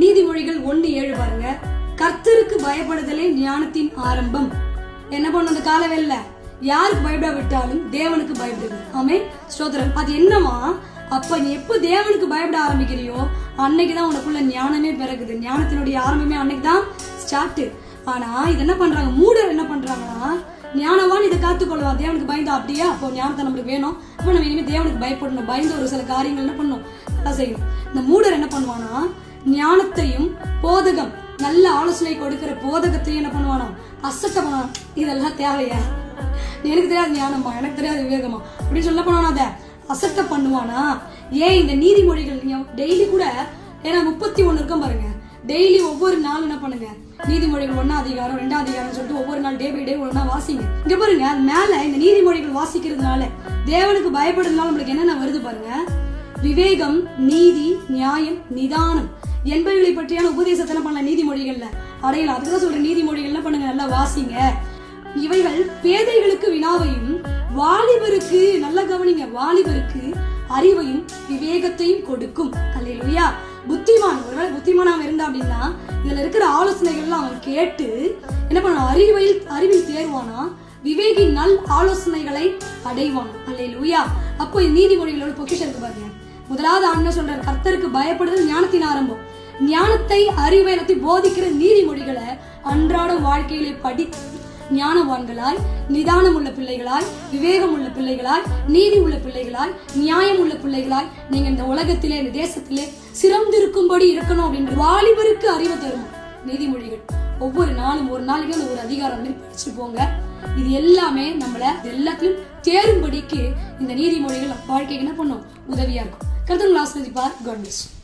நீதிமொழிகள் ஒன்று ஏழு பாருங்க. கர்த்தருக்கு பயப்படுதலே ஞானத்தின் ஆரம்பம். என்ன பண்ணும் அந்த காலவெல்ல யாருக்கு பயப்பட விட்டாலும் தேவனுக்கு பயப்படுது. ஆமே ஸ்தோத்திரம். அது என்னமா அப்ப நீ எப்போ தேவனுக்கு பயப்பட ஆரம்பிக்கிறியோ அன்னைக்குதான் உனக்குள்ள ஞானமே பிறகுது. ஞானத்தினுடைய ஆரம்பமே அன்னைக்கு தான் ஸ்டார்ட் ஆனா இது என்ன பண்றாங்க? மூடர் என்ன பண்றாங்கன்னா ஞானவான் இதை காத்துக்கொள்வான் தேவனுக்கு பயந்தா அப்படியே? அப்போ ஞானத்தை நம்மளுக்கு வேணும். அப்போ நம்ம இனிமேல் தேவனுக்கு பயப்படணும். பயந்து ஒரு சில காரியங்கள் என்ன பண்ணணும் அதான் செய்யணும் இந்த மூடர் என்ன பண்ணுவானா ஞானத்தையும் போதகம் நல்ல ஆலோசனை கொடுக்கிற போதகத்தையும் என்ன பண்ணுவானா அசட்ட பண்ணுவான் இதெல்லாம் தேவையா? எனக்கு தெரியாது ஞானமா எனக்கு தெரியாது விவேகமா அப்படின்னு சொல்ல போனானா அதை? அசட்ட பண்ணுவானா? ஏன் இந்த நீதிமொழிகள் நீங்க டெய்லி கூட ஏன்னா முப்பத்தி ஒண்ணு இருக்கும் பாருங்க. டெய்லி ஒவ்வொரு நாள் என்ன பண்ணுங்க? நீதிமொழிகள் ஒன்னா அதிகாரம் ரெண்டாம் அதிகாரம் சொல்லிட்டு ஒவ்வொரு நாள் டே பை டே ஒன்னா வாசிங்க. இங்க பாருங்க அது மேல இந்த நீதிமொழிகள் வாசிக்கிறதுனால தேவனுக்கு பயப்படுறதுனால நம்மளுக்கு என்னென்ன வருது பாருங்க? விவேகம் நீதி நியாயம் நிதானம். என்பவைகளை பற்றியான உபதேசத்தை பண்ணல நீதிமொழிகள்ல. அடையலாம் அதுதான் சொல்றேன் நீதிமொழிகள் பண்ணுங்க நல்லா வாசிங்க. இவைகள் பேதைகளுக்கு வினாவையும் வாலிபருக்கு நல்ல கவனிங்க வாலிபருக்கு அறிவையும் விவேகத்தையும் கொடுக்கும். அல்லையா புத்திமான் ஒருவேளை புத்திமானாக இருந்தா அப்படின்னா இதுல இருக்கிற ஆலோசனைகள்லாம் அவன் கேட்டு என்ன பண்ணுவான் அறிவில் அறிவில் தேர்வானா? விவேகி நல் ஆலோசனைகளை அடைவான்? அல்லையா அப்போ நீதிமொழிகளோட பொக்கிஷம் இருக்கு பாருங்க. முதலாவது ஆண்டு சொல்ற கர்த்தருக்கு பயப்படுதல் ஞானத்தின் ஆரம்பம். ஞானத்தை அறிவை எல்லாத்தையும் போதிக்கிற நீதிமொழிகளை அன்றாட வாழ்க்கையிலே படித்து ஞானவான்களாய் நிதானம் உள்ள பிள்ளைகளாய் விவேகம் உள்ள பிள்ளைகளாய் நீதி உள்ள பிள்ளைகளாய் நியாயம் உள்ள பிள்ளைகளாய் நீங்க இந்த உலகத்திலே இந்த தேசத்திலே சிறந்திருக்கும்படி இருக்கணும் அப்படின்ற வாலிபருக்கு அறிவை தரும் நீதிமொழிகள். ஒவ்வொரு நாளும் ஒரு நாளைக்கு அந்த ஒரு அதிகாரம் மாதிரி படிச்சு போங்க. இது எல்லாமே நம்மள எல்லாத்திலும் தேரும்படிக்கு இந்த நீதிமொழிகள் வாழ்க்கைக்கு என்ன பண்ணும்? உதவியா இருக்கும். కథలు రాసినది బార్ గండేశ్వరం